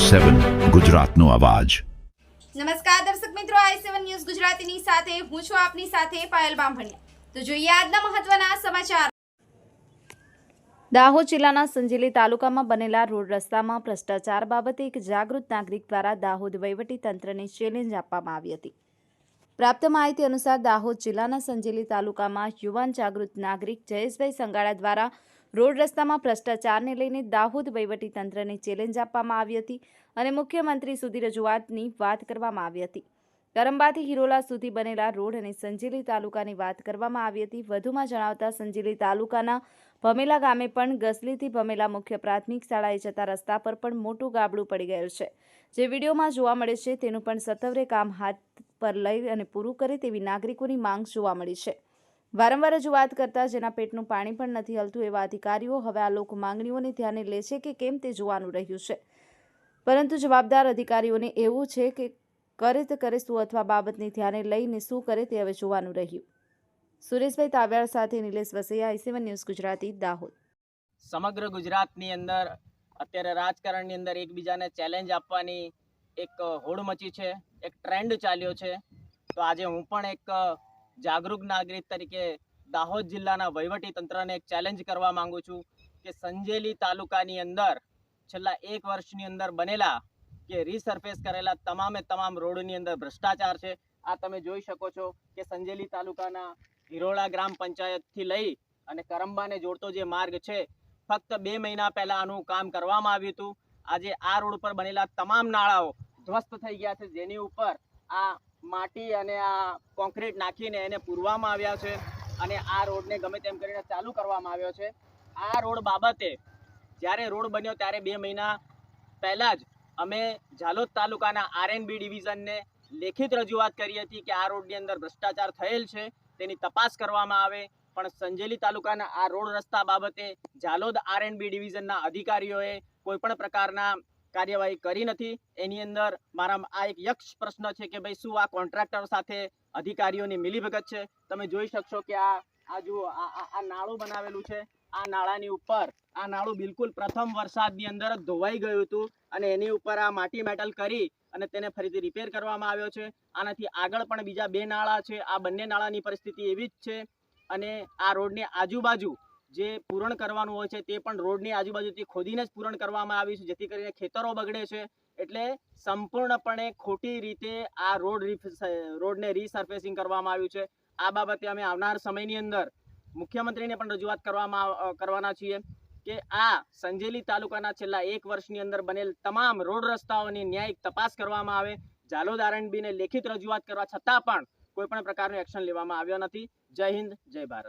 સેવન ગુજરાતનો અવાજ. નમસ્કાર દર્શક મિત્રો આઈ સેવન ન્યૂઝ ગુજરાતીની સાથે હું છું આપની સાથે પાયલ બામભણિયા. તો જોઈએ આજના મહત્વના સમાચાર. દાહોદ જિલ્લાના સંજેલી તાલુકામાં બનેલા રોડ રસ્તામાં ભ્રષ્ટાચાર બાબતે એક જાગૃત નાગરિક દ્વારા દાહોદ વહીવટી તંત્રને ચેલેન્જ આપવામાં આવી હતી. પ્રાપ્ત માહિતી અનુસાર દાહોદ જિલ્લાના સંજેલી તાલુકામાં યુવાન જાગૃત નાગરિક જયેશભાઈ સંગાડા દ્વારા રોડ રસ્તામાં ભ્રષ્ટાચારને લઈને દાહોદ તંત્રને ચેલેન્જ આપવામાં આવી હતી અને મુખ્યમંત્રી સુધી રજૂઆતની વાત કરવામાં આવી હતી. કરંબાથી હિરોલા સુધી બનેલા રોડ અને સંજેલી તાલુકાની વાત કરવામાં આવી હતી. વધુમાં જણાવતા સંજેલી તાલુકાના ભમેલા ગામે પણ ગસલીથી ભમેલા મુખ્ય પ્રાથમિક શાળાએ જતા રસ્તા પર પણ મોટું ગાબડું પડી ગયેલ છે. જે વિડીયોમાં જોવા મળે છે તેનું પણ સત્વરે કામ હાથ પર લઈ અને પૂરું કરે તેવી નાગરિકોની માંગ જોવા મળી છે. વારંવાર રજૂઆત કરતા જેના પેટનું પાણી પણ નથી હલતું એવા અધિકારીઓ હવે આ લોકો માંગણીઓને ધ્યાને લે છે કે કેમ તે જોવાનું રહ્યું છે. પરંતુ જવાબદાર અધિકારીઓને એવું છે કે કરે તે કરે શું અથવા બાબતને ધ્યાને લઈને શું કરે તે હવે જોવાનું રહ્યું. સુરેશભાઈ તાવ્યાળ સાથે Nilesh Vasaiya IC one news Gujarati, Dahod. સમગ્ર ગુજરાતની અંદર અત્યારે રાજકારણની અંદર એકબીજાને ચેલેન્જ આપવાની એક હોડ મચી છે, એક ટ્રેન્ડ ચાલ્યો છે. તો આજે હું પણ એક જાગૃત નાગરિક તરીકે દાહોદ જિલ્લાના વહીવટી તંત્રને એક ચેલેન્જ કરવા માંગુ છું કે સંજેલી તાલુકાની અંદર છેલ્લા એક વર્ષની અંદર બનેલા કે રીસર્ફેસ કરેલા તમામે તમામ રોડની અંદર ભ્રષ્ટાચાર છે. આ તમે જોઈ શકો છો કે સંજેલી તાલુકાના હિરોળા ગ્રામ પંચાયતથી લઈ અને કરંબાને જોડતો જે માર્ગ છે, ફક્ત બે મહિના પહેલા આનું કામ કરવામાં આવ્યું હતું. આજે આ રોડ પર બનેલા તમામ નાળાઓ ધ્વસ્ત થઈ ગયા છે. જેની ઉપર આ માટી અને આ કોન્ક્રીટ નાખીને એને પૂરવામાં આવ્યા છે અને આ રોડને ગમે તેમ કરીને ચાલુ કરવામાં આવ્યો છે. આ રોડ બાબતે જ્યારે રોડ બન્યો ત્યારે બે મહિના પહેલાં જ અમે ઝાલોદ તાલુકાના આરએનબી ડિવિઝનને લેખિત રજૂઆત કરી હતી કે આ રોડની અંદર ભ્રષ્ટાચાર થયેલ છે, તેની તપાસ કરવામાં આવે. પણ સંજેલી તાલુકાના આ રોડ રસ્તા બાબતે ઝાલોદ આરએનબી ડિવિઝનના અધિકારીઓએ કોઈપણ પ્રકારના કાર્યવાહી કરી નથી. એની અંદર મારા આ એક યક્ષ પ્રશ્ન છે કે ભાઈ શું આ કોન્ટ્રાક્ટર સાથે અધિકારીઓની મિલીભગત છે? તમે જોઈ શકશો કે આ આ જુઓ, આ નાળું બનાવેલું છે. આ નાળાની ઉપર, આ નાળું બિલકુલ પ્રથમ વરસાદની અંદર જ ધોવાઈ ગયું હતું અને એની ઉપર આ માટી મેટલ કરી અને તેને ફરીથી રિપેર કરવામાં આવ્યો છે. આનાથી આગળ પણ બીજા બે નાળા છે. આ બંને નાળાની પરિસ્થિતિ એવી જ છે અને આ રોડની આજુબાજુ જે પૂરણ કરવાનું હોય છે તે પણ રોડની આજુબાજુથી ખોદીને જ પૂરણ કરવામાં આવ્યું છે, જેથી કરીને ખેતરો બગડે છે. એટલે સંપૂર્ણપણે ખોટી રીતે આ રોડ રોડને રીસર્ફેસિંગ કરવામાં આવ્યું છે. આ બાબતે અમે આવનાર સમયની અંદર મુખ્યમંત્રીને પણ રજૂઆત કરવામાં કરવાના છીએ કે આ સંજેલી તાલુકાના છેલ્લા એક વર્ષની અંદર બનેલ તમામ રોડ રસ્તાઓની ન્યાયિક તપાસ કરવામાં આવે. ઝાલોદ આરએનબીને લેખિત રજૂઆત કરવા છતાં પણ કોઈ પણ પ્રકારનું એક્શન લેવામાં આવ્યો નથી. જય હિન્દ, જય ભારત.